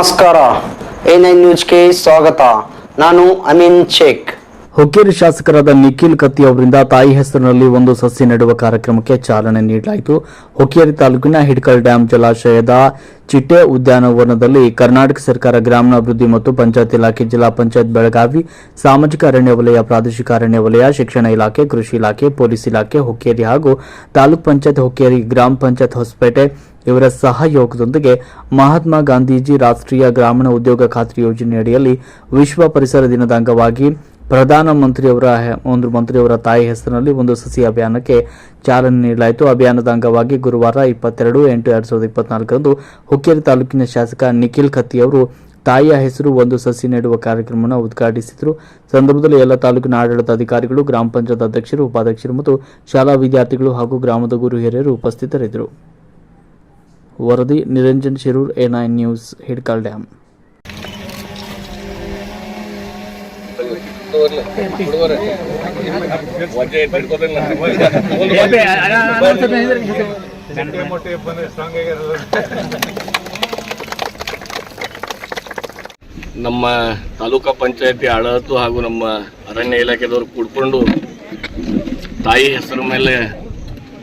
ನಮಸ್ಕಾರ. A nine ನ್ಯೂಸ್ಗೆ ಸ್ವಾಗತ. ನಾನು ಅಮೀನ್ ಶೇಖ್. ಹುಕ್ಕೇರಿ ಶಾಸಕರಾದ ನಿಖಿಲ್ ಕತ್ತಿ ಅವರಿಂದ ತಾಯಿ ಹೆಸರಿನಲ್ಲಿ ಒಂದು ಸಸಿ ನೆಡುವ ಕಾರ್ಯಕ್ರಮಕ್ಕೆ ಚಾಲನೆ ನೀಡಲಾಯಿತು. ಹುಕ್ಕೇರಿ ತಾಲೂಕಿನ ಹಿಡ್ಕಲ್ ಡ್ಯಾಂ ಜಲಾಶಯದ ಚಿಟ್ಟೆ ಉದ್ಯಾನವನದಲ್ಲಿ ಕರ್ನಾಟಕ ಸರ್ಕಾರ ಗ್ರಾಮೀಣಾಭಿವೃದ್ಧಿ ಮತ್ತು ಪಂಚಾಯತ್ ಇಲಾಖೆ ಜಿಲ್ಲಾ ಪಂಚಾಯತ್ ಬೆಳಗಾವಿ ಸಾಮಾಜಿಕ ಅರಣ್ಯ ವಲಯ, ಪ್ರಾದೇಶಿಕ ಅರಣ್ಯ ವಲಯ, ಶಿಕ್ಷಣ ಇಲಾಖೆ, ಕೃಷಿ ಇಲಾಖೆ, ಪೊಲೀಸ್ ಇಲಾಖೆ, ಹುಕ್ಕೇರಿ ಹಾಗೂ ತಾಲೂಕ್ ಪಂಚಾಯತ್ ಹುಕ್ಕೇರಿ ಗ್ರಾಮ ಪಂಚಾಯತ್ ಹೊಸಪೇಟೆ ಇವರ ಸಹಯೋಗದೊಂದಿಗೆ ಮಹಾತ್ಮ ಗಾಂಧೀಜಿ ರಾಷ್ಟ್ರೀಯ ಗ್ರಾಮೀಣ ಉದ್ಯೋಗ ಖಾತ್ರಿ ಯೋಜನೆಯಡಿಯಲ್ಲಿ ವಿಶ್ವ ಪರಿಸರ ದಿನದ ಅಂಗವಾಗಿ ಪ್ರಧಾನಮಂತ್ರಿಯವರ ಒಂದು ಮಂತ್ರಿಯವರ ತಾಯಿ ಹೆಸರಿನಲ್ಲಿ ಒಂದು ಸಸಿ ಅಭಿಯಾನಕ್ಕೆ ಚಾಲನೆ ನೀಡಲಾಯಿತು. ಅಭಿಯಾನದ ಅಂಗವಾಗಿ ಗುರುವಾರ ಇಪ್ಪತ್ತೆರಡು, ಎಂಟು ಎರಡು ಸಾವಿರದ ಇಪ್ಪತ್ನಾಲ್ಕರಂದು ಹುಕ್ಕೇರಿ ತಾಲೂಕಿನ ಶಾಸಕ ನಿಖಿಲ್ ಖತ್ತಿ ಅವರು ತಾಯಿಯ ಹೆಸರು ಒಂದು ಸಸಿ ನೆಡುವ ಕಾರ್ಯಕ್ರಮವನ್ನು ಉದ್ಘಾಟಿಸಿದರು. ಸಂದರ್ಭದಲ್ಲಿ ಎಲ್ಲ ತಾಲೂಕಿನ ಆಡಳಿತ ಅಧಿಕಾರಿಗಳು, ಗ್ರಾಮ ಪಂಚಾಯತ್ ಅಧ್ಯಕ್ಷರು, ಉಪಾಧ್ಯಕ್ಷರು ಮತ್ತು ಶಾಲಾ ವಿದ್ಯಾರ್ಥಿಗಳು ಹಾಗೂ ಗ್ರಾಮದ ಗುರು ಹಿರಿಯರು ಉಪಸ್ಥಿತರಿದ್ದರು. ವರದಿ, Niranjan Shirur A nine news, Hidkal dam ನಮ್ಮ ತಾಲೂಕಾ ಪಂಚಾಯತಿ ಆಡಳಿತ ಹಾಗೂ ನಮ್ಮ ಅರಣ್ಯ ಇಲಾಖೆದವರು ಕೂಡ್ಕೊಂಡು ತಾಯಿ ಹೆಸರು ಮೇಲೆ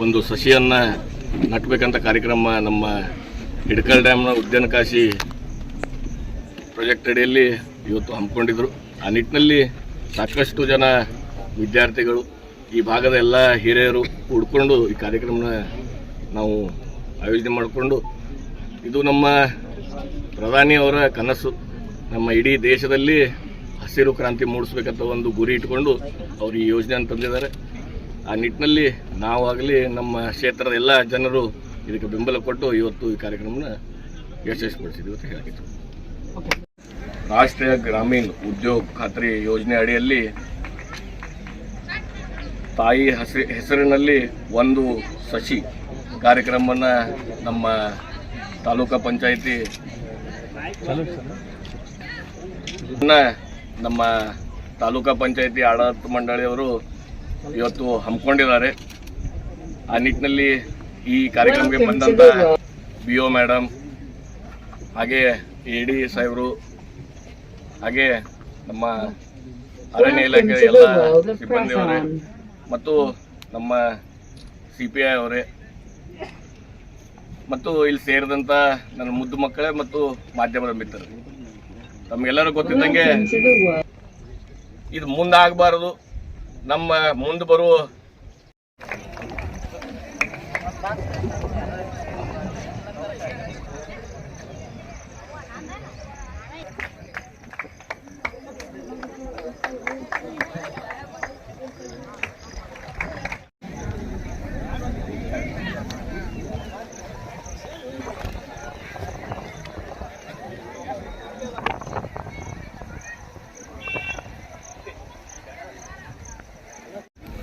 ಒಂದು ಸಸಿಯನ್ನು ನಟ್ಬೇಕಂತ ಕಾರ್ಯಕ್ರಮ ನಮ್ಮ ಹಿಡ್ಕಲ್ ಡ್ಯಾಮ್ನ ಉದ್ಯಾನಕಾಶಿ ಪ್ರಾಜೆಕ್ಟ್ ಅಡಿಯಲ್ಲಿ ಇವತ್ತು ಹಮ್ಮಿಕೊಂಡಿದ್ರು. ಆ ನಿಟ್ಟಿನಲ್ಲಿ ಸಾಕಷ್ಟು ಜನ ವಿದ್ಯಾರ್ಥಿಗಳು, ಈ ಭಾಗದ ಎಲ್ಲ ಹಿರಿಯರು ಕೂಡ್ಕೊಂಡು ಈ ಕಾರ್ಯಕ್ರಮನ ನಾವು ಆಯೋಜನೆ ಮಾಡಿಕೊಂಡು, ಇದು ನಮ್ಮ ಪ್ರಧಾನಿ ಅವರ ಕನಸು. ನಮ್ಮ ಇಡೀ ದೇಶದಲ್ಲಿ ಹಸಿರು ಕ್ರಾಂತಿ ಮೂಡಿಸ್ಬೇಕಂತ ಒಂದು ಗುರಿ ಇಟ್ಕೊಂಡು ಅವರು ಈ ಯೋಜನೆಯನ್ನು ತಂದಿದ್ದಾರೆ. ಆ ನಿಟ್ಟಿನಲ್ಲಿ ನಾವಾಗಲಿ ನಮ್ಮ ಕ್ಷೇತ್ರದ ಎಲ್ಲ ಜನರು ಇದಕ್ಕೆ ಬೆಂಬಲ ಕೊಟ್ಟು ಇವತ್ತು ಈ ಕಾರ್ಯಕ್ರಮನ ಯಶಸ್ವಿಗೊಳಿಸಿದ್ವಿ ಅಂತ ಹೇಳಿದ್ರು ರಾಷ್ಟ್ರೀಯ ಗ್ರಾಮೀಣ ಉದ್ಯೋಗ ಖಾತ್ರಿ ಯೋಜನೆ ಅಡಿಯಲ್ಲಿ ತಾಯಿ ಹಸಿ ಹೆಸರಿನಲ್ಲಿ ಒಂದು ಸಸಿ ಕಾರ್ಯಕ್ರಮವನ್ನು ನಮ್ಮ ತಾಲೂಕಾ ಪಂಚಾಯಿತಿ ನಮ್ಮ ತಾಲೂಕಾ ಪಂಚಾಯಿತಿ ಆಡಳಿತ ಮಂಡಳಿಯವರು ಇವತ್ತು ಹಮ್ಮಿಕೊಂಡಿದ್ದಾರೆ. ಆ ನಿಟ್ಟಿನಲ್ಲಿ ಈ ಕಾರ್ಯಕ್ರಮಕ್ಕೆ ಬಂದಂತ ಬಿ ಒ ಮೇಡಮ್ ಹಾಗೆ ಎ ಡಿ ಸಾಹೇಬರು ಹಾಗೆ ನಮ್ಮ ಅರಣ್ಯ ಇಲಾಖೆ ಎಲ್ಲ ಸಿಬ್ಬಂದಿಯವರೇ ಮತ್ತು ನಮ್ಮ ಸಿ ಪಿ ಐ ಅವರೇ. ಮತ್ತು ಇಲ್ಲಿ ಸೇರಿದಂಥ ನನ್ನ ಮುದ್ದು ಮಕ್ಕಳೇ ಮತ್ತು ಮಾಧ್ಯಮದ ಮಿತ್ರರು. ತಮಗೆಲ್ಲರೂ ಗೊತ್ತಿದ್ದಂಗೆ ಇದು ಮುಂದಾಗಬಾರದು. ನಮ್ಮ ಮುಂದೆ ಬರುವ